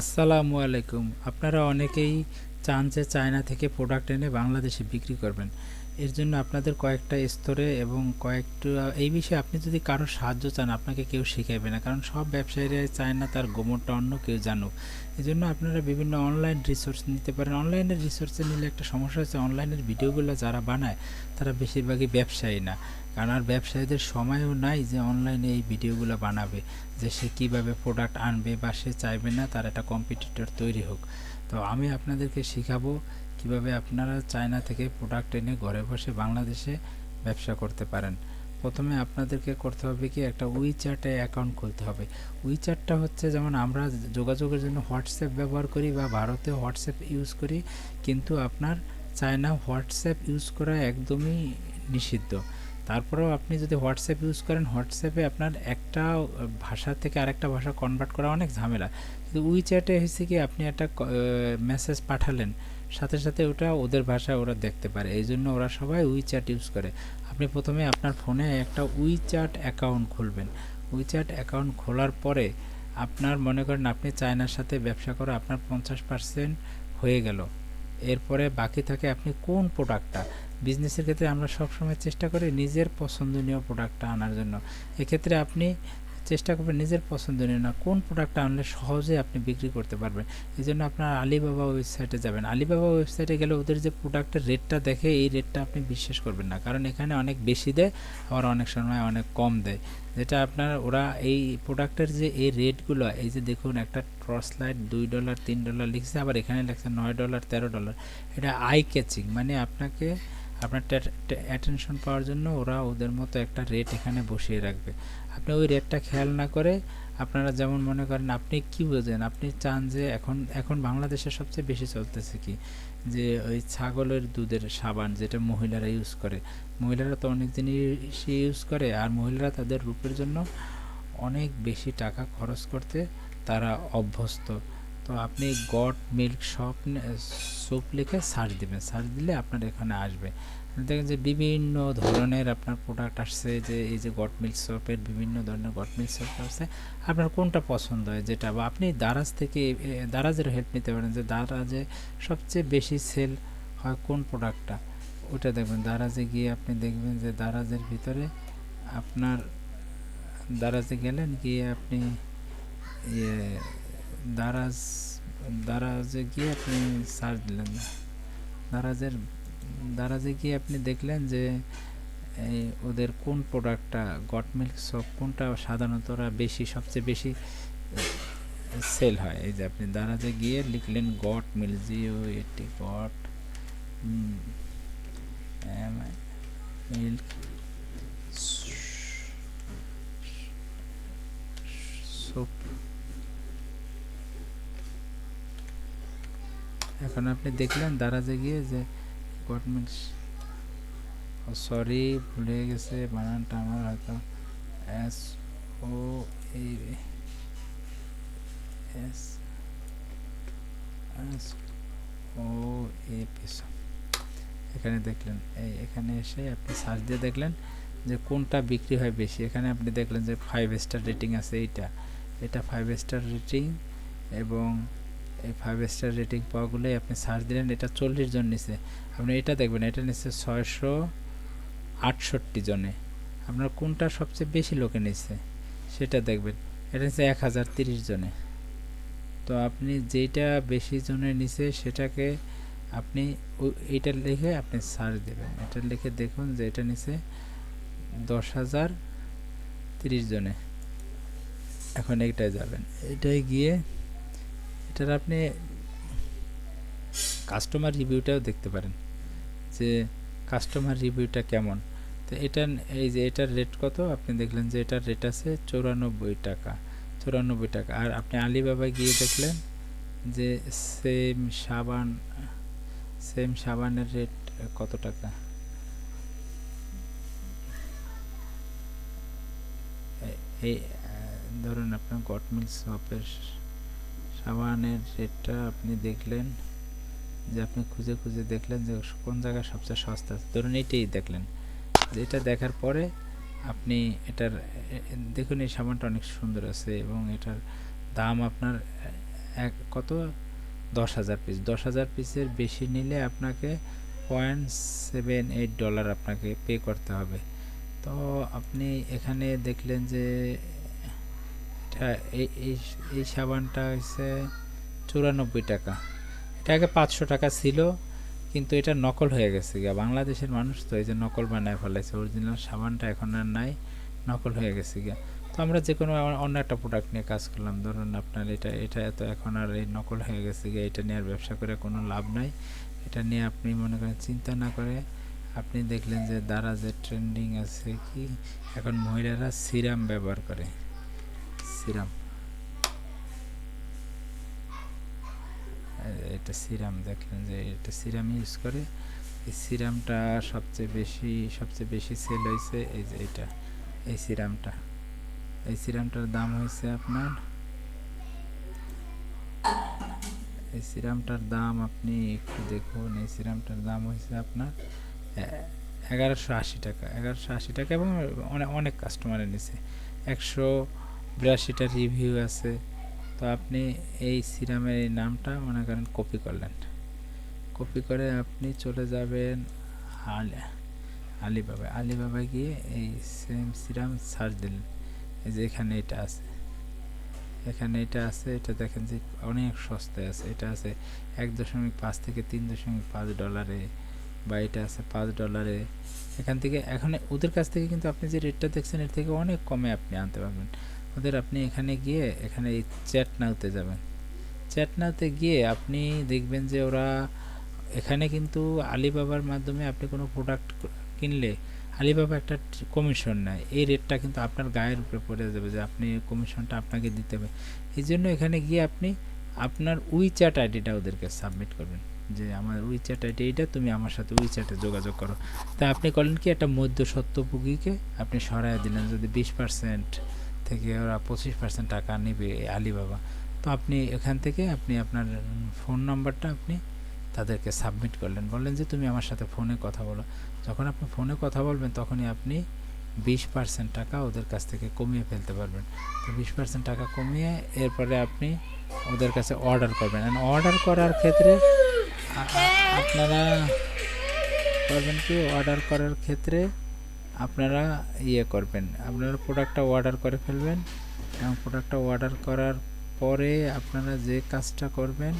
আসসালামু আলাইকুম। আপনারা অনেকেই চান যে চায়না থেকে প্রোডাক্ট এনে বাংলাদেশে বিক্রি করবেন। এর জন্য আপনাদের কয়েকটা স্তরে এবং কয়েকটা, এই বিষয়ে আপনি যদি কারও সাহায্য চান, আপনাকে কেউ শিখাইবে না। কারণ সব ব্যবসায়ীরাই চায় না তার গোমরটা অন্য কেউ জানুক। এই জন্য আপনারা বিভিন্ন অনলাইন রিসোর্স নিতে পারেন। অনলাইনের রিসোর্সে নিলে একটা সমস্যা হচ্ছে অনলাইনের ভিডিওগুলো যারা বানায়, তারা বেশিরভাগই ব্যবসায়ী না। কারণ আর ব্যবসায়ীদের সময়ও নাই যে অনলাইনে এই ভিডিওগুলো বানাবে, যে সে কীভাবে প্রোডাক্ট আনবে বা সে চাইবে না তার একটা কম্পিটিটর তৈরি হোক। তো আমি আপনাদেরকে শেখাবো কীভাবে আপনারা চায়না থেকে প্রোডাক্ট এনে ঘরে বসে বাংলাদেশে ব্যবসা করতে পারেন। প্রথমে আপনাদেরকে করতে হবে কি একটা উইচ্যাটে অ্যাকাউন্ট খুলতে হবে। উইচ্যাটটা হচ্ছে যেমন আমরা যোগাযোগের জন্য হোয়াটসঅ্যাপ ব্যবহার করি বা ভারতে হোয়াটসঅ্যাপ ইউজ করি, কিন্তু আপনার চায়না হোয়াটসঅ্যাপ ইউজ করা একদমই নিষিদ্ধ। তারপরেও আপনি যদি হোয়াটসঅ্যাপ ইউজ করেন, হোয়াটসঅ্যাপে আপনার একটা ভাষা থেকে আরেকটা ভাষা কনভার্ট করা অনেক ঝামেলা। কিন্তু উইচ্যাটে হয়েছে কি, আপনি একটা মেসেজ পাঠালেন, সাথে সাথে ওটা ওদের ভাষায় ওরা দেখতে পারে। এই জন্য ওরা সবাই উইচ্যাট ইউজ করে। আপনি প্রথমে আপনার ফোনে একটা উইচ্যাট অ্যাকাউন্ট খুলবেন। উইচ্যাট অ্যাকাউন্ট খোলার পরে আপনার মনে করেন আপনি চায়নার সাথে ব্যবসা করে আপনার পঞ্চাশ পার্সেন্ট হয়ে গেল। এরপরে বাকি থাকে আপনি কোন প্রোডাক্টটা বিজনেসের ক্ষেত্রে আমরা সবসময় চেষ্টা করি নিজের পছন্দনীয় প্রোডাক্টটা আনার জন্য। এক্ষেত্রে আপনি চেষ্টা করবেন নিজের পছন্দনীয় না, কোন প্রোডাক্টটা আনলে সহজে আপনি বিক্রি করতে পারবেন। এই জন্য আপনার আলিবাবা ওয়েবসাইটে যাবেন। আলিবাবা ওয়েবসাইটে গেলে ওদের যে প্রোডাক্টের রেটটা দেখে এই রেটটা আপনি বিশ্বাস করবেন না। কারণ এখানে অনেক বেশি দেয়, আবার অনেক সময় অনেক কম দেয়। যেটা আপনার ওরা এই প্রোডাক্টের যে এই রেটগুলো এই যে দেখুন একটা টর্চ লাইট দুই ডলার তিন ডলার লিখছে, আবার এখানে লেখছে নয় ডলার তেরো ডলার এটা আই ক্যাচিং মানে আপনাকে আপনার অ্যাটেনশন পাওয়ার জন্য ওরা ওদের মতো একটা রেট এখানে বসিয়ে রাখবে। আপনি ওই রেটটা খেয়াল না করে আপনারা যেমন মনে করেন আপনি কি বোঝেন? আপনি চান যে এখন এখন বাংলাদেশে সবচেয়ে বেশি চলতেছে কি? যে ওই ছাগলের দুধের সাবান যেটা মহিলারা ইউজ করে। মহিলারা তো অনেক জিনিসই ইউজ করে আর মহিলারা তাদের রূপের জন্য অনেক বেশি টাকা খরচ করতে তারা অভ্যস্ত। তো আপনি গট, মিল্ক শপ স্যুপ লিখে সার্চ দেবেন। সার্চ দিলে আপনার এখানে আসবে। দেখেন যে বিভিন্ন ধরনের আপনার প্রোডাক্ট আসছে যে এই যে গট, মিল্ক শপের বিভিন্ন ধরনের গট, মিল্ক শপ আসছে। আপনার কোনটা পছন্দ হয় যেটা? বা আপনি দারাজ থেকে দারাজের হেল্প নিতে পারেন যে দারাজে সবচেয়ে বেশি সেল হয় কোন প্রোডাক্টটা ওটা দেখবেন, দারাজে গিয়ে আপনি দেখবেন যে দারাজের ভিতরে আপনার, দারাজে গেলেন গিয়ে আপনি ইয়ে দারাজ, দারাজে গিয়ে আপনি সার্চ দিলেন দারাজের, দারাজে গিয়ে আপনি দেখলেন যে, এই ওদের কোন প্রোডাক্টটা গট মিল্ক সপ কোনটা সাধারণত ওরা বেশি, সবচেয়ে বেশি সেল হয়। এই যে আপনি দারাজে গিয়ে লিখলেন গট মিল্ক জিও এটি গট মিল্ক সোপ এখন আপনি দেখলেন দারাজে গিয়ে যে গভর্নমেন্ট সরি ভুলে গেছে, বানানটা আমার হয়তো S O S S O A পিছন এখানে দেখলেন, এই এখানে এসে আপনি সার্চ দিয়ে দেখলেন যে কোনটা বিক্রি হয় বেশি। এখানে আপনি দেখলেন যে ফাইভ স্টার রেটিং আছে এইটা। এটা ফাইভ স্টার রেটিং এবং ফাইভ স্টার রেটিং পাওয়াগুলোই আপনি সার্চ দিলেন, এটা চল্লিশ জন নিছে। আপনি এটা দেখবেন, এটা নিচ্ছে ছয়শো আটষট্টি জনে। আপনার কোনটা সবচেয়ে বেশি লোকে নিচ্ছে সেটা দেখবেন। এটা নিচ্ছে এক হাজার তিরিশ জনে। তো আপনি যেটা বেশি জনে নিছে, সেটাকে আপনি এইটা লিখে আপনি সার্চ দেবেন। এটা লিখে দেখুন যে এটা নিছে দশ হাজার তিরিশ জনে। এখন এইটায় যাবেন। এটাই গিয়ে এটার আপনি কাস্টমার রিভিউটাও দেখতে পারেন যে কাস্টমার রিভিউটা কেমন। তো এটা এই যে এটার রেট কত? আপনি দেখলেন যে এটার রেট আছে চৌরানব্বই টাকা চৌরানব্বই টাকা। আর আপনি আলিবাবায় গিয়ে দেখলেন যে সেম সাবান সেম সাবানের রেট কত টাকা? এই ধরুন আপনার গটমিল শপের সাবানের রেটটা আপনি দেখলেন, যে আপনি খুঁজে খুঁজে দেখলেন যে কোন জায়গায় সবচেয়ে সস্তা আছে। ধরুন এইটাই দেখলেন এটা দেখার পরে আপনি এটার, দেখুন এই সাবানটা অনেক সুন্দর আছে এবং এটার দাম আপনার এক, কত? দশ হাজার পিস দশ হাজার পিসের বেশি নিলে আপনাকে পয়েন্ট সেভেন এইট ডলার আপনাকে পে করতে হবে। তো আপনি এখানে দেখলেন যে এই এই সাবানটা হচ্ছে চুরানব্বই টাকা। এটা আগে পাঁচশো টাকা ছিল, কিন্তু এটা নকল হয়ে গেছে গিয়া। বাংলাদেশের মানুষ তো এই যে নকল বানায় ফেলাইছে অরিজিনাল সাবানটা এখন আর নাই, নকল হয়ে গেছে গিয়া। তো আমরা যে কোনো অন্য একটা প্রোডাক্ট নিয়ে কাজ করলাম। ধরুন আপনার এটা এটা তো এখন আর এই নকল হয়ে গেছে গিয়ে, এটা নিয়ে আর ব্যবসা করে কোনো লাভ নাই। এটা নিয়ে আপনি মনে করেন চিন্তা না করে আপনি দেখলেন যে দ্বারা যে ট্রেন্ডিং আছে কি? এখন মহিলারা সিরাম ব্যবহার করে। সিরাম এটা সিরাম দেখলেন যে এটা সিরাম ইউজ করে। এই সিরামটা সবচেয়ে বেশি সবচেয়ে বেশি সেল হয়েছে এই যে এটা, এই সিরামটা এই সিরামটার দাম হয়েছে আপনার, এই সিরামটার দাম আপনি একটু দেখুন, এই সিরামটার দাম হয়েছে আপনার এগারোশো আশি টাকা, এগারোশো আশি টাকা এবং অনেক অনেক কাস্টমারের নিছে একশো বিরাশিটা রিভিউ আছে। তো আপনি এই সিরামের এই নামটা মনে করেন কপি করলেন। কপি করে আপনি চলে যাবেন আলি আলিবাবায়। আলিবাবায় গিয়ে এই সেম সিরাম সার্চ দিলেন। এই যে এখানে এটা আছে। এখানে এটা আছে, এটা দেখেন যে অনেক সস্তায় আছে। এটা আছে এক দশমিক পাঁচ থেকে তিন দশমিক পাঁচ ডলারে বা এটা আছে পাঁচ ডলারে এখান থেকে এখন ওদের কাছ থেকে কিন্তু আপনি যে রেটটা দেখছেন, এর থেকে অনেক কমে আপনি আনতে পারবেন। ওদের আপনি এখানে গিয়ে, এখানে এই চ্যাট নাওতে যাবেন। চ্যাট নাওতে গিয়ে আপনি দেখবেন যে ওরা এখানে কিন্তু আলিবাবার মাধ্যমে আপনি কোনো প্রোডাক্ট কিনলে আলিবাবা একটা কমিশন নেয়। এই রেটটা কিন্তু আপনার গায়ের উপরে পড়ে যাবে যে আপনি কমিশনটা আপনাকে দিতে হবে। এই জন্য এখানে গিয়ে আপনি আপনার উইচ্যাট আইডিটা ওদেরকে সাবমিট করবেন। যে আমার উইচ্যাট আইডি এইটা, তুমি আমার সাথে উইচ্যাটে যোগাযোগ করো। তা আপনি করলেন কি, একটা মধ্য সত্যভোগীকে আপনি সরাই দিলেন। যদি বিশ পার্সেন্ট থেকে ওরা পঁচিশ পার্সেন্ট টাকা নেবে আলিবাবা। তো আপনি এখান থেকে আপনি আপনার ফোন নাম্বারটা আপনি তাদেরকে সাবমিট করলেন। বললেন যে, তুমি আমার সাথে ফোনে কথা বলো। যখন আপনি ফোনে কথা বলবেন, তখনই আপনি বিশ পার্সেন্ট টাকা ওদের কাছ থেকে কমিয়ে ফেলতে পারবেন। তো বিশ পার্সেন্ট টাকা কমিয়ে এরপরে আপনি ওদের কাছে অর্ডার করবেন। অর্ডার করার ক্ষেত্রে আপনারা করবেন কি? অর্ডার করার ক্ষেত্রে আপনারা ইয়ে করবেন, আপনারা প্রোডাক্টটা অর্ডার করে ফেলবেন এবং প্রোডাক্টটা অর্ডার করার পরে আপনারা যে কাজটা করবেন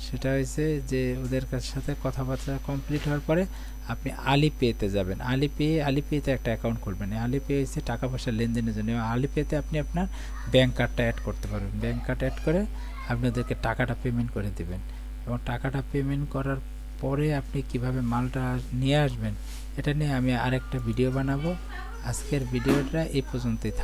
সেটা হয়েছে যে ওদের কাছ সাথে কথাবার্তা কমপ্লিট হওয়ার পরে আপনি আলিপেতে যাবেন। আলিপে আলিপেতে একটা অ্যাকাউন্ট খুলবেন। আলিপে হচ্ছে টাকা পয়সা লেনদেনের জন্য। এবং আলিপেতে আপনি আপনার ব্যাঙ্ক কার্ডটা অ্যাড করতে পারবেন। ব্যাঙ্ক কার্ড অ্যাড করে আপনি ওদেরকে টাকাটা পেমেন্ট করে দেবেন। এবং টাকাটা পেমেন্ট করার পরে আপনি কীভাবে মালটা নিয়ে আসবেন এটা নিয়ে আমি আরেকটা ভিডিও বানাবো। আজকের ভিডিওটা এই পর্যন্তই থাক।